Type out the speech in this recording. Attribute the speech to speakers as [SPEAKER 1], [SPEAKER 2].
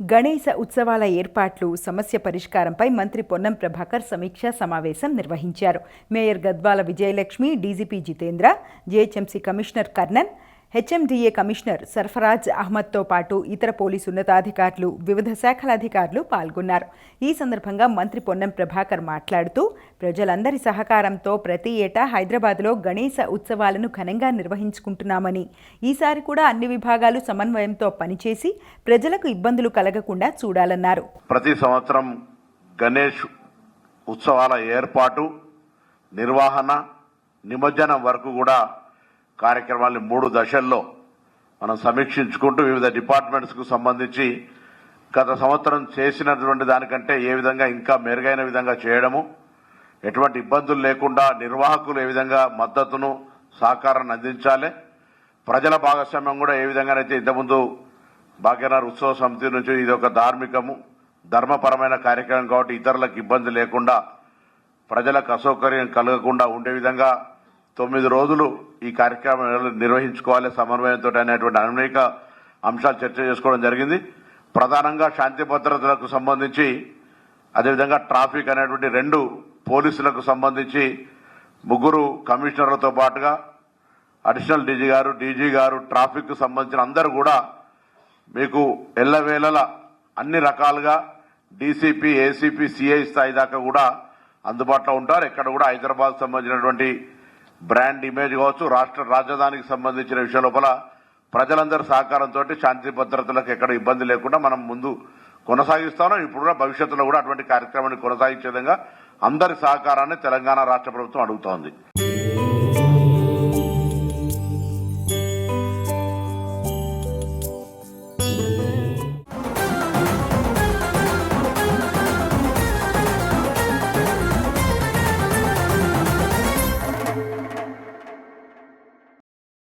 [SPEAKER 1] గణేశ ఉత్సవాల ఏర్పాట్లు సమస్య పరిష్కారంపై మంత్రి పొన్నం ప్రభాకర్ సమీక్షా సమావేశం నిర్వహించారు. Mayor Gadwal Vijayalakshmi DGP Jitendra GHMC commissioner Karnan HMDA commissioner Sarfaraz అహ్మద్తో పాటు ఇతర పోలీసు ఉన్నతాధికారులు వివిధ శాఖల అధికారులు పాల్గొన్నారు. ఈ సందర్భంగా మంత్రి పొన్నం ప్రభాకర్ మాట్లాడుతూ ప్రజలందరి సహకారంతో ప్రతి ఏటా హైదరాబాద్లో గణేశ ఉత్సవాలను ఘనంగా నిర్వహించుకుంటున్నామని ఈసారి కూడా అన్ని విభాగాలు సమన్వయంతో పనిచేసి ప్రజలకు ఇబ్బందులు కలగకుండా చూడాలన్నారు.
[SPEAKER 2] ప్రతి సంవత్సరం గణేష్ ఉత్సవాల ఏర్పాటు నిర్వహణ నిమజ్జనం వరకు కూడా కార్యక్రమాన్ని మూడు దశల్లో మనం సమీక్షించుకుంటూ వివిధ డిపార్ట్మెంట్స్కు సంబంధించి గత సంవత్సరం చేసినటువంటి దానికంటే ఏ విధంగా ఇంకా మెరుగైన విధంగా చేయడము ఎటువంటి ఇబ్బందులు లేకుండా నిర్వాహకులు ఏ విధంగా మద్దతును సహకారాన్ని అందించాలి ప్రజల భాగస్వామ్యం కూడా ఏ విధంగానైతే ఇంతకుముందు భాగ్యనగర్ ఉత్సవ సమితి నుంచి ఇది ఒక ధార్మికము ధర్మపరమైన కార్యక్రమం కాబట్టి ఇతరులకు ఇబ్బంది లేకుండా ప్రజలకు అసౌకర్యం కలగకుండా ఉండే విధంగా తొమ్మిది రోజులు ఈ కార్యక్రమం నిర్వహించుకోవాలి సమన్వయంతో అనేటువంటి అనేక అంశాలు చర్చ చేసుకోవడం జరిగింది. ప్రధానంగా శాంతి భద్రతలకు సంబంధించి అదేవిధంగా ట్రాఫిక్ అనేటువంటి రెండు పోలీసులకు సంబంధించి ముగ్గురు కమిషనర్లతో పాటుగా అడిషనల్ డీజీ గారు డీజీ గారు ట్రాఫిక్ సంబంధించిన అందరూ కూడా మీకు ఎల్లవేళల అన్ని రకాలుగా డీసీపీ ఏసీపీ సిఐ స్థాయి దాకా కూడా అందుబాటులో ఉంటారు. ఇక్కడ కూడా హైదరాబాద్ సంబంధించినటువంటి బ్రాండ్ ఇమేజ్ కావచ్చు రాష్ట్ర రాజధానికి సంబంధించిన విషయం లోపల ప్రజలందరి సహకారంతో శాంతి భద్రతలకు ఎక్కడ ఇబ్బంది లేకుండా మనం ముందు కొనసాగిస్తాను. ఇప్పుడు కూడా భవిష్యత్తులో కూడా అటువంటి కార్యక్రమాన్ని కొనసాగించే విధంగా అందరి సహకారాన్ని తెలంగాణ రాష్ట్ర ప్రభుత్వం అడుగుతోంది.